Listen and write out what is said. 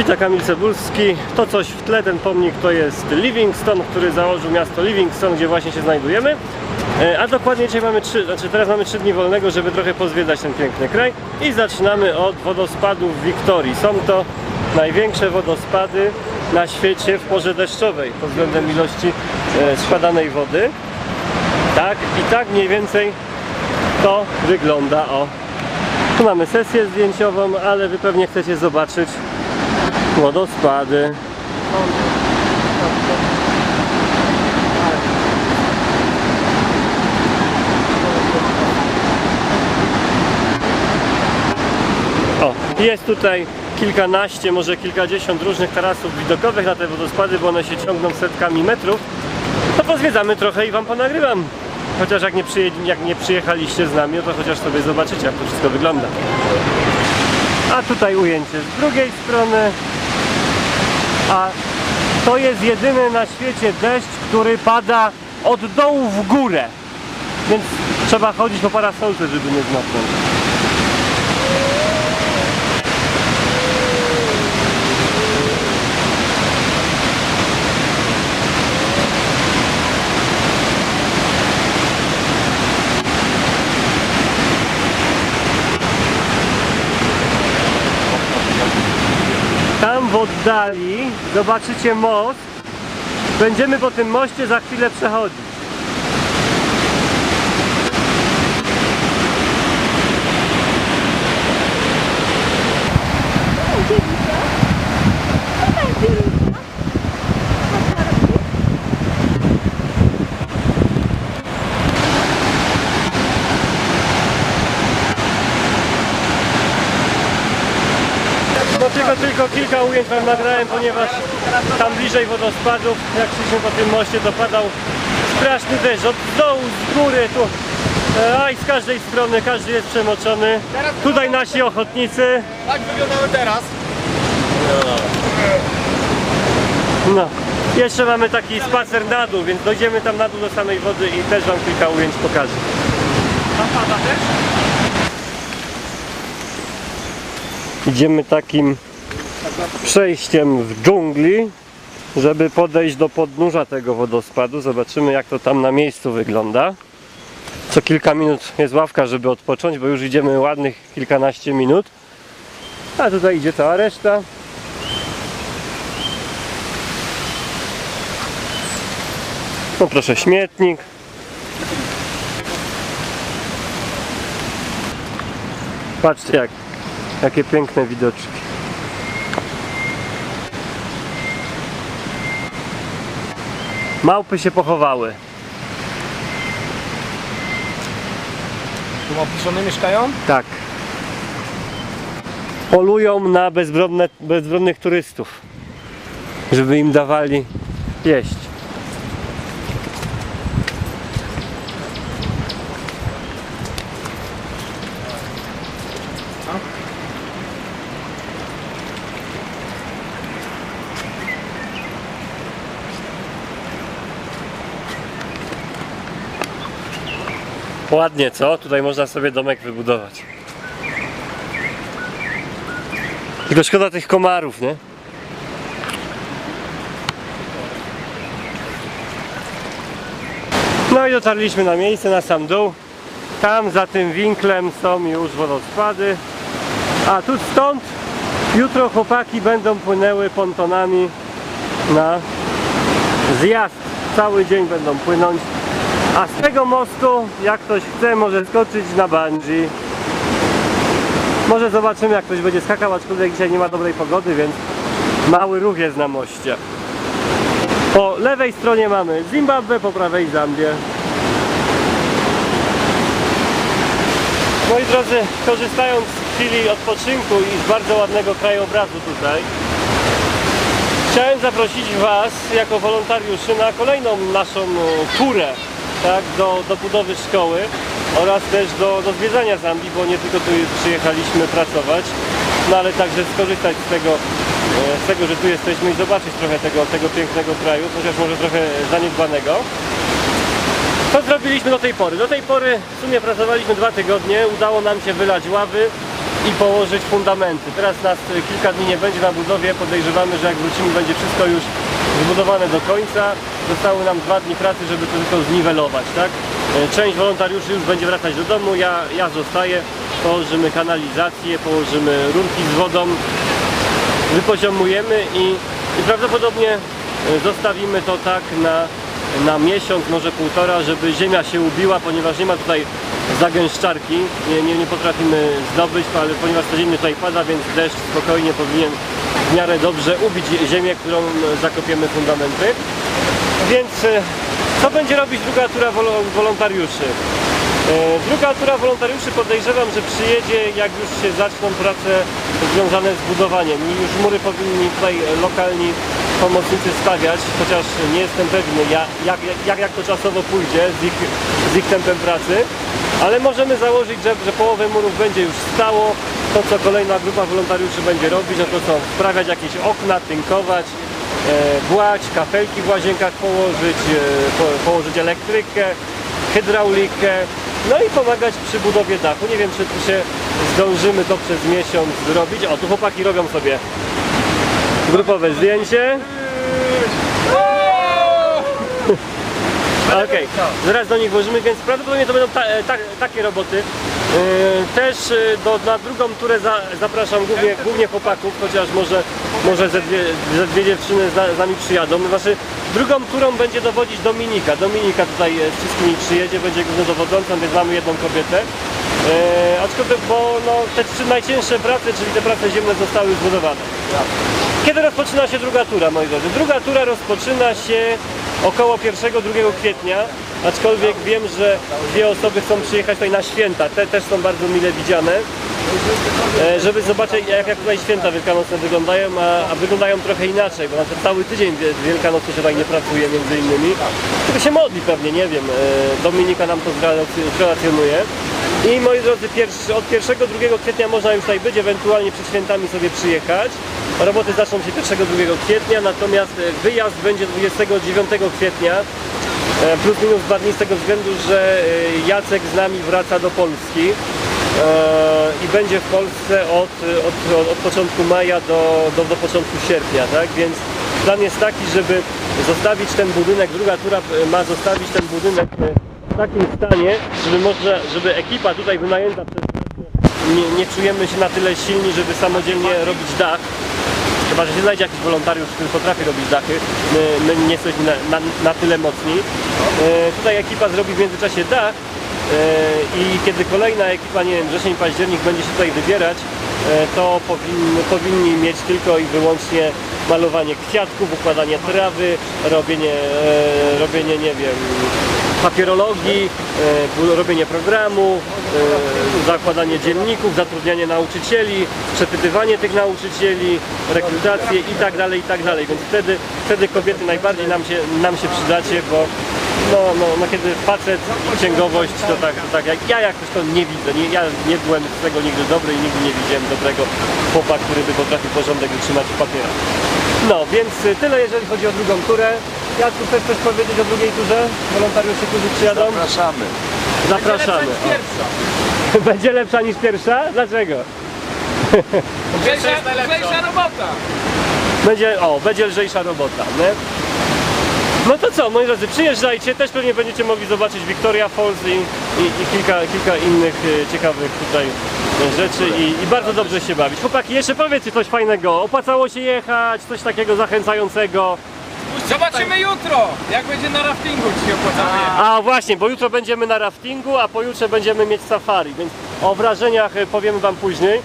Witam Kamil Cebulski. To coś w tle, ten pomnik to jest Livingstone, który założył miasto Livingstone, gdzie właśnie się znajdujemy. E, A dokładnie dzisiaj mamy trzy, znaczy teraz mamy trzy dni wolnego, żeby trochę pozwiedzać ten piękny kraj. I zaczynamy od wodospadów Wiktorii. Są to największe wodospady na świecie w porze deszczowej pod względem ilości e, spadanej wody. Tak i tak mniej więcej to wygląda. O, tu mamy sesję zdjęciową, ale wy pewnie chcecie zobaczyć wodospady. O, jest tutaj kilkanaście, może kilkadziesiąt różnych tarasów widokowych na te wodospady, bo one się ciągną setkami metrów. To pozwiedzamy trochę i wam ponagrywam. Chociaż jak nie, jak nie przyjechaliście z nami, no to chociaż sobie zobaczycie jak to wszystko wygląda. A tutaj ujęcie z drugiej strony. A to jest jedyny na świecie deszcz, który pada od dołu w górę. Więc trzeba chodzić po parasolce, żeby nie zmoknąć. W oddali zobaczycie most. Będziemy po tym moście za chwilę przechodzić. No tylko, tylko kilka ujęć wam nagrałem, ponieważ tam bliżej wodospadów, jak szliśmy po tym moście, to padał straszny deszcz od dołu, z góry, tu. E, A i z każdej strony, każdy jest przemoczony. Tutaj nasi ochotnicy. Tak wyglądały teraz. No. Jeszcze mamy taki spacer na dół, więc dojdziemy tam na dół do samej wody i też wam kilka ujęć pokażę. Tam pada też? Idziemy takim przejściem w dżungli, żeby podejść do podnóża tego wodospadu. Zobaczymy jak to tam na miejscu wygląda. Co kilka minut jest ławka, żeby odpocząć, bo już idziemy ładnych kilkanaście minut. A tutaj idzie cała reszta. No proszę, śmietnik. Patrzcie jak Jakie piękne widoczki. Małpy się pochowały. Tu małpiszony mieszkają? Tak. Polują na bezbronne, bezbronnych turystów. Żeby im dawali jeść. Ładnie, co? Tutaj można sobie domek wybudować. Tylko szkoda tych komarów, nie? No i dotarliśmy na miejsce, na sam dół. Tam za tym winklem są już wodospady. A tu stąd jutro chłopaki będą płynęły pontonami na zjazd. Cały dzień będą płynąć. A z tego mostu, jak ktoś chce, może skoczyć na bungee. Może zobaczymy, jak ktoś będzie skakał, aczkolwiek dzisiaj nie ma dobrej pogody, więc mały ruch jest na moście. Po lewej stronie mamy Zimbabwe, po prawej Zambię. Moi drodzy, korzystając z chwili odpoczynku i z bardzo ładnego krajobrazu tutaj, chciałem zaprosić Was jako wolontariuszy na kolejną naszą turę tak, do, do budowy szkoły oraz też do, do zwiedzania Zambii, bo nie tylko tu przyjechaliśmy pracować, no ale także skorzystać z tego, e, z tego, że tu jesteśmy i zobaczyć trochę tego, tego pięknego kraju, chociaż może trochę zaniedbanego. Co zrobiliśmy do tej pory? Do tej pory w sumie pracowaliśmy dwa tygodnie, udało nam się wylać ławy, i położyć fundamenty. Teraz nas y, kilka dni nie będzie na budowie, podejrzewamy, że jak wrócimy będzie wszystko już zbudowane do końca. Zostały nam dwa dni pracy, żeby to tylko zniwelować, tak? Y, Część wolontariuszy już będzie wracać do domu, ja, ja zostaję, położymy kanalizację, położymy rurki z wodą, wypoziomujemy i, i prawdopodobnie e, zostawimy to tak na, na miesiąc, może półtora, żeby ziemia się ubiła, ponieważ nie ma tutaj zagęszczarki, nie, nie, nie potrafimy zdobyć, ale ponieważ codziennie tutaj pada, więc deszcz spokojnie powinien w miarę dobrze ubić ziemię, którą e, zakopiemy fundamenty. Więc e, co będzie robić druga tura wolo- wolontariuszy? E, Druga tura wolontariuszy podejrzewam, że przyjedzie jak już się zaczną prace związane z budowaniem. I już mury powinni tutaj lokalni pomocnicy stawiać, chociaż nie jestem pewny ja- jak, jak, jak to czasowo pójdzie z ich, z ich tempem pracy, ale możemy założyć, że, że połowę murów będzie już stało, to co kolejna grupa wolontariuszy będzie robić, no to co, sprawiać jakieś okna, tynkować, błać, kafelki w łazienkach położyć, e, po, położyć elektrykę, hydraulikę, no i pomagać przy budowie dachu. Nie wiem, czy tu się zdążymy to przez miesiąc zrobić. O, tu chłopaki robią sobie grupowe zdjęcie. Okej, zaraz do nich włożymy, więc prawdopodobnie to będą ta, e, ta, takie roboty. E, Też e, do, na drugą turę za, zapraszam głównie, głównie chłopaków, chociaż może, może ze, dwie, ze dwie dziewczyny z, z nami przyjadą. Znaczy, drugą turą będzie dowodzić Dominika. Dominika tutaj e, z wszystkimi przyjedzie, będzie główną dowodzącą, więc mamy jedną kobietę. E, aczkolwiek, bo no, te trzy najcięższe prace, czyli te prace ziemne zostały zbudowane. Kiedy rozpoczyna się druga tura, moi drodzy? Druga tura rozpoczyna się około 1-2 kwietnia, aczkolwiek wiem, że dwie osoby chcą przyjechać tutaj na święta. Te też są bardzo mile widziane, e, żeby zobaczyć jak, jak tutaj święta wielkanocne wyglądają, a, a wyglądają trochę inaczej, bo na przykład cały tydzień wie- wielkanocny się tutaj nie pracuje między innymi. Tylko się modli pewnie, nie wiem. e, Dominika nam to zrelac- zrelacjonuje. I moi drodzy, od 1-2 kwietnia można już tutaj być, ewentualnie przed świętami sobie przyjechać. Roboty zaczną się 1-2 kwietnia, natomiast e, wyjazd będzie 29 kwietnia. E, Plus minus dwa dni z tego względu, że e, Jacek z nami wraca do Polski e, i będzie w Polsce od, od, od, początku maja do, do, do początku sierpnia, tak? Więc plan jest taki, żeby zostawić ten budynek, druga tura ma zostawić ten budynek w takim stanie, żeby można, żeby ekipa tutaj wynajęta przez nie, nie czujemy się na tyle silni, żeby samodzielnie robić dach. Chyba, że się znajdzie jakiś wolontariusz, który potrafi robić dachy. My, my nie jesteśmy na, na, na tyle mocni. E, tutaj ekipa zrobi w międzyczasie dach e, i kiedy kolejna ekipa, nie wiem, wrzesień, październik będzie się tutaj wybierać, e, to powinni, mieć tylko i wyłącznie malowanie kwiatków, układanie trawy, robienie, e, robienie nie wiem, papierologii, e, robienie programu, e, zakładanie dzienników, zatrudnianie nauczycieli, przepytywanie tych nauczycieli, rekrutację i tak dalej, i tak. Więc wtedy, wtedy kobiety najbardziej nam się, nam się przydacie, bo no, no, no kiedy facet i księgowość, to tak, to tak jak ja jakoś to nie widzę. Nie, ja nie byłem z tego nigdy dobry i nigdy nie widziałem dobrego chłopa, który by potrafił porządek wytrzymać w papierach. No, więc tyle jeżeli chodzi o drugą turę. Jacku, chcesz coś powiedzieć o drugiej turze? Wolontariusze, którzy przyjadą? Zapraszamy. Zapraszamy. O. Będzie lepsza niż pierwsza? Dlaczego? Lżejsza, lżejsza robota. Będzie, o, będzie lżejsza robota, nie? No to co, moi drodzy, przyjeżdżajcie, też pewnie będziecie mogli zobaczyć Victoria Falls i, i, i kilka, kilka innych e, ciekawych tutaj e, rzeczy i, i bardzo dobrze się bawić. Chłopaki, jeszcze powiedzcie coś fajnego, opłacało się jechać, coś takiego zachęcającego. Zobaczymy jutro, jak będzie na raftingu ci się. A właśnie, bo jutro będziemy na raftingu, a pojutrze będziemy mieć safari, więc o wrażeniach e, powiemy wam później.